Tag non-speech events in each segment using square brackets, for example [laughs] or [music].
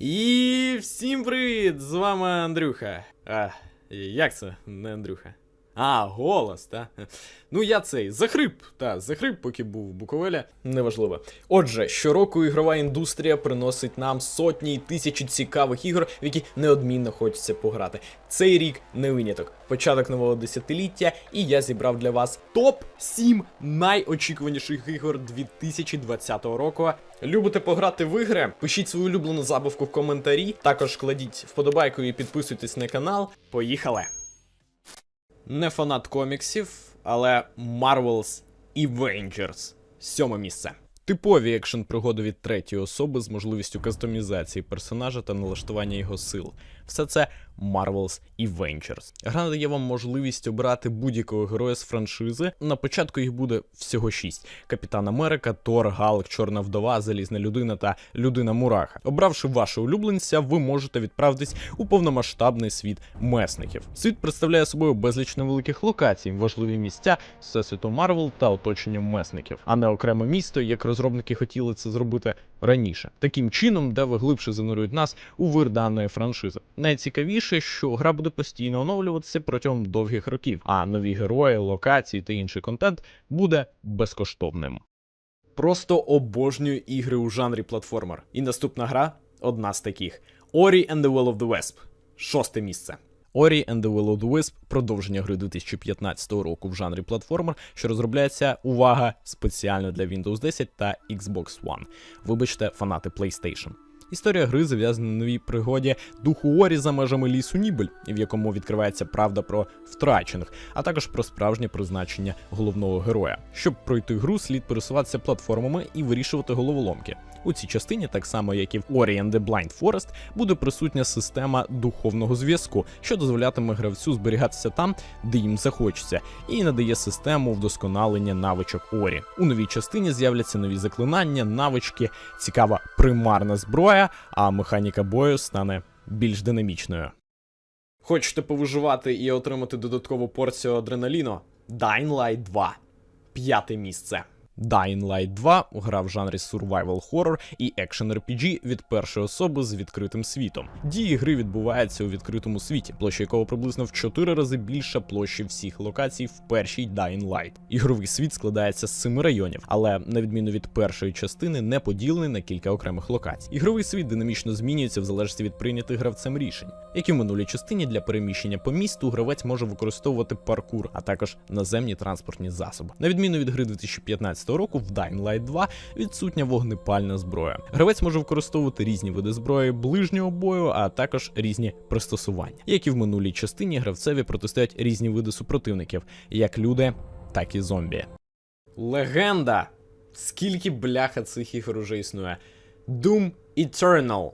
І всім привіт! З вами Андрюха. А, як це? Не Андрюха. А, голос, та? Ну я цей захрип, та, захрип, поки був в Буковелі. Неважливо. Отже, щороку ігрова індустрія приносить нам сотні і тисячі цікавих ігор, в які неодмінно хочеться пограти. Цей рік не виняток. Початок нового десятиліття, і я зібрав для вас топ 7 найочікуваніших ігор 2020 року. Любите пограти в ігри? Пишіть свою улюблену забавку в коментарі. Також кладіть вподобайку і підписуйтесь на канал. Поїхали! Не фанат коміксів, але Marvel's Avengers. Сьоме місце. Типові екшн пригоди від третьої особи з можливістю кастомізації персонажа та налаштування його сил. Все це Marvel's Avengers. Гра надає вам можливість обрати будь-якого героя з франшизи. На початку їх буде всього шість: Капітан Америка, Тор, Галк, Чорна Вдова, Залізна людина та Людина Мураха. Обравши вашого улюбленця, ви можете відправитись у повномасштабний світ месників. Світ представляє собою безліч невеликих локацій, важливі місця всесвіту Марвел та оточення месників, а не окреме місто, як розробники хотіли це зробити раніше. Таким чином, де глибше занурюють нас у вир даної франшизи. Найцікавіше, що гра буде постійно оновлюватися протягом довгих років, а нові герої, локації та інший контент буде безкоштовним. Просто обожнюю ігри у жанрі платформер. І наступна гра одна з таких: Ori and the Will of the Wisp. Шосте місце. Ori and the Will of the Wisp – продовження гри 2015 року в жанрі платформер, що розробляється, увага, спеціально для Windows 10 та Xbox One. Вибачте, фанати PlayStation. Історія гри зав'язана на новій пригоді духу Орі за межами лісу Нібель, в якому відкривається правда про втрачених, а також про справжнє призначення головного героя. Щоб пройти гру, слід пересуватися платформами і вирішувати головоломки. У цій частині, так само як і в Ori and the Blind Forest, буде присутня система духовного зв'язку, що дозволятиме гравцю зберігатися там, де їм захочеться, і надає систему вдосконалення навичок Орі. У новій частині з'являться нові заклинання, навички, цікава примарна зброя, а механіка бою стане більш динамічною. Хочете повиживати і отримати додаткову порцію адреналіну? Dying Light 2. П'яте місце. Dying Light 2 гра в жанрі survival horror і Action RPG від першої особи з відкритим світом. Дії гри відбуваються у відкритому світі, площа якого приблизно в 4 рази більша площі всіх локацій в першій Dying Light. Ігровий світ складається з семи районів, але на відміну від першої частини не поділений на кілька окремих локацій. Ігровий світ динамічно змінюється в залежності від прийнятих гравцем рішень. Як і в минулій частині для переміщення по місту гравець може використовувати паркур, а також наземні транспортні засоби. На відміну від гри 2015 року, в Dying Light 2 відсутня вогнепальна зброя. Гравець може використовувати різні види зброї ближнього бою, а також різні пристосування. Як і в минулій частині, гравцеві протистоять різні види супротивників, як люди, так і зомбі. Легенда! Скільки бляха цих ігор уже існує? Doom Eternal.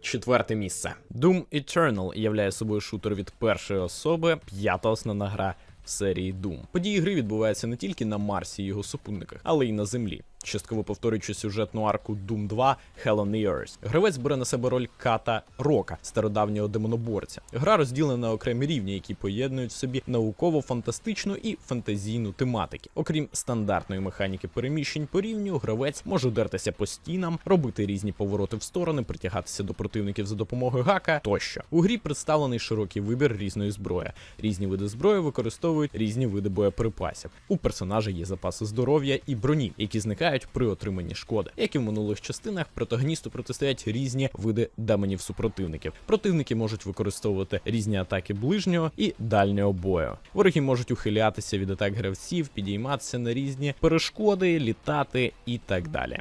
Четверте місце. Doom Eternal являє собою шутер від першої особи, п'ята основна гра серії Doom. Події гри відбуваються не тільки на Марсі і його супутниках, але й на Землі. Частково повторюючи сюжетну арку Doom 2 Hell on the Гравець бере на себе роль Ката Рока, стародавнього демоноборця. Гра розділена на окремі рівні, які поєднують в собі науково-фантастичну і фантазійну тематики. Окрім стандартної механіки переміщень по рівню, гравець може дертися по стінам, робити різні повороти в сторони, притягатися до противників за допомогою гака тощо. У грі представлений широкий вибір різної зброї. Різні види зброї використовують різні види боєприпасів. У персонажа є запаси здоров'я і броні, які зникають при отриманні шкоди. Як і в минулих частинах, протагоністу протистоять різні види демонів супротивників. Противники можуть використовувати різні атаки ближнього і дальнього бою. Вороги можуть ухилятися від атак гравців, підійматися на різні перешкоди, літати і так далі.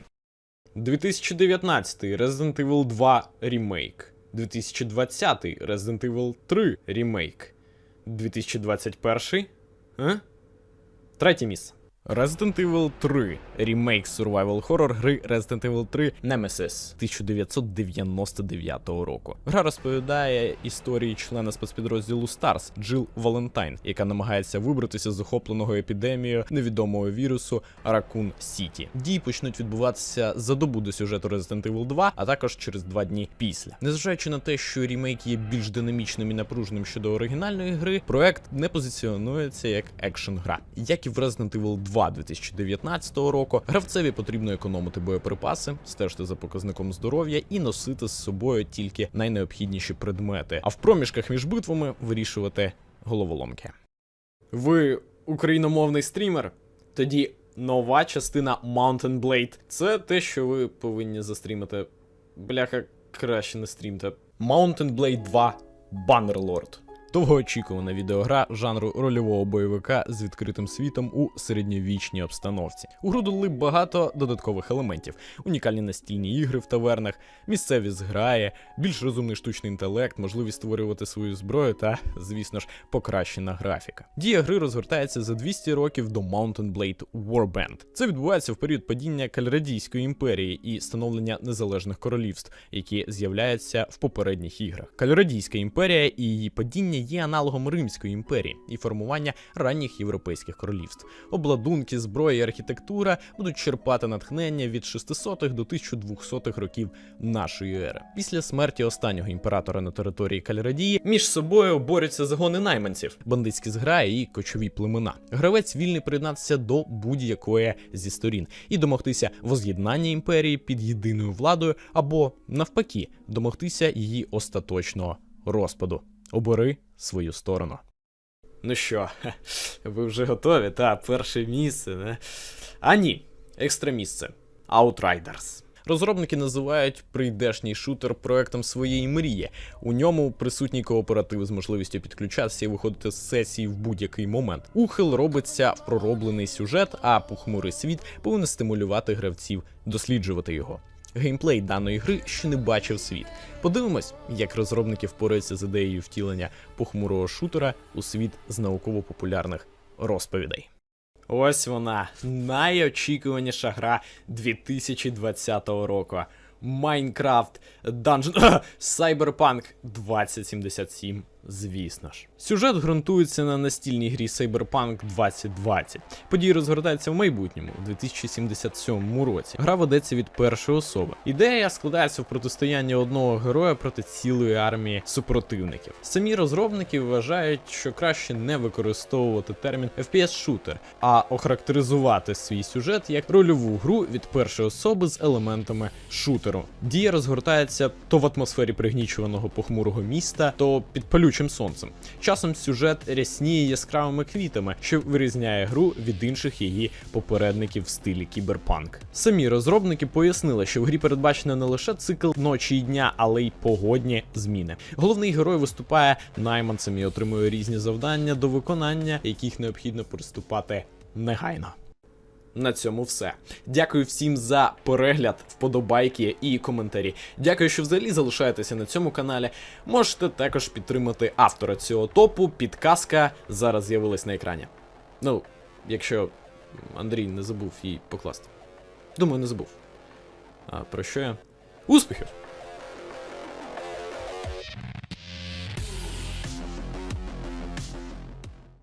2019 Resident Evil 2 Remake. 2020 Resident Evil 3 Remake. 2021 а? Третє місце. Resident Evil 3 ремейк survival horror гри Resident Evil 3 Nemesis 1999 року. Гра розповідає історії члена спецпідрозділу STARS Джил Валентайн, яка намагається вибратися з захопленого епідемією невідомого вірусу Raccoon City. Дії почнуть відбуватися за добу до сюжету Resident Evil 2, а також через два дні після. Незважаючи на те, що ремейк є більш динамічним і напруженим щодо оригінальної гри, проект не позиціонується як екшн гра. Як і в Resident Evil 2 2 2019 року, гравцеві потрібно економити боєприпаси, стежити за показником здоров'я і носити з собою тільки найнеобхідніші предмети, а в проміжках між битвами вирішувати головоломки. Ви україномовний стрімер? Тоді нова частина Mountain Blade. Це те, що ви повинні застрімити. Бляха, краще не стрімте. Mountain Blade 2 Bannerlord. Довгоочікувана відеогра жанру рольового бойовика з відкритим світом у середньовічній обстановці. У гру додали багато додаткових елементів: унікальні настільні ігри в тавернах, місцеві зграї, більш розумний штучний інтелект, можливість створювати свою зброю та, звісно ж, покращена графіка. Дія гри розгортається за 200 років до Mountain Blade Warband. Це відбувається в період падіння Кальрадійської імперії і становлення незалежних королівств, які з'являються в попередніх іграх. Кальрадійська імперія і її падіння є аналогом Римської імперії і формування ранніх європейських королівств. Обладунки, зброя і архітектура будуть черпати натхнення від 600-х до 1200-х років нашої ери. Після смерті останнього імператора на території Кальрадії між собою борються загони найманців, бандитські зграї і кочові племена. Гравець вільний приєднатися до будь-якої зі сторін і домогтися воз'єднання імперії під єдиною владою, або навпаки, домогтися її остаточного розпаду. Обери свою сторону. Ну що, [laughs] ви вже готові? Та, перше місце, не? А ні, екстра місце. Outriders. Розробники називають прийдешній шутер проектом своєї мрії. У ньому присутній кооператив з можливістю підключатися і виходити з сесії в будь-який момент. Ухил робиться в пророблений сюжет, а похмурий світ повинен стимулювати гравців досліджувати його. Геймплей даної гри ще не бачив світ. Подивимось, як розробники впораються з ідеєю втілення похмурого шутера у світ з науково-популярних розповідей. Ось вона, найочікуваніша гра 2020 року. Майнкрафт Dungeon... [coughs] Cyberpunk 2077, звісно ж. Сюжет ґрунтується на настільній грі Cyberpunk 2020. Події розгортаються в майбутньому, у 2077 році. Гра ведеться від першої особи. Ідея складається в протистоянні одного героя проти цілої армії супротивників. Самі розробники вважають, що краще не використовувати термін FPS-шутер, а охарактеризувати свій сюжет як рольову гру від першої особи з елементами шутеру. Дія розгортається то в атмосфері пригнічуваного похмурого міста, то під палючим сонцем. Часом сюжет рясніє яскравими квітами, що вирізняє гру від інших її попередників в стилі кіберпанк. Самі розробники пояснили, що в грі передбачено не лише цикл ночі і дня, але й погодні зміни. Головний герой виступає найманцем і отримує різні завдання до виконання, яких необхідно приступати негайно. На цьому все. Дякую всім за перегляд, вподобайки і коментарі. Дякую, що взагалі залишаєтеся на цьому каналі. Можете також підтримати автора цього топу. Підказка зараз з'явилась на екрані. Ну, якщо Андрій не забув її покласти. Думаю, не забув. А про що я? Успіхів!